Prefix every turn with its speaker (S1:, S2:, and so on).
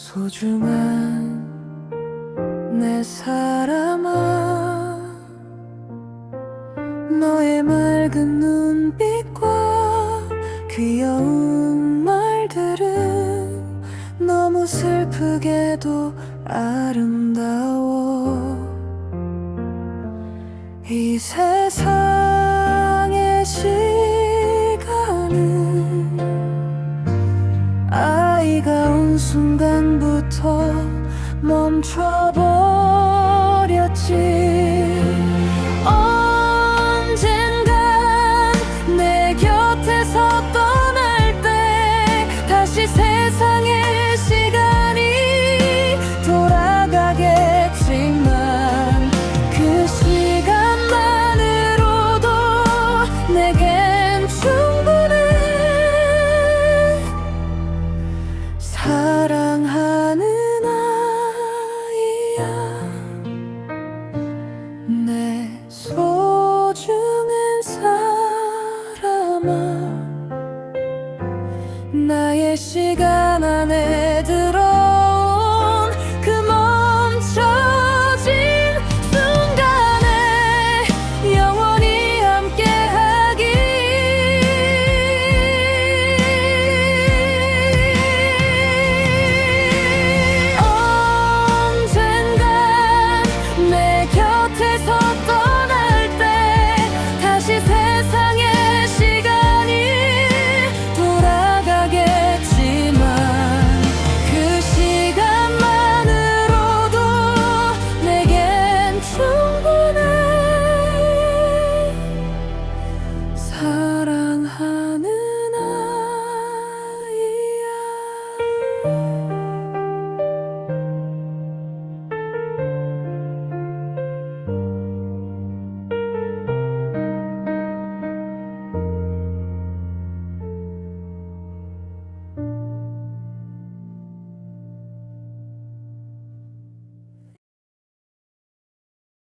S1: 소중한 내 사람아 너의 맑은 눈빛과 귀여운 말들은 너무 슬프게도 아름다워. 이 세상 네가 온 순간부터 멈춰버렸지. 언젠간 내 곁에서 떠날 때 다시 세상의 시간이 돌아가겠지만 그 시간만으로도 내겐 충분 사랑하는 아이야. 내 소중한 사람아. 나의 시간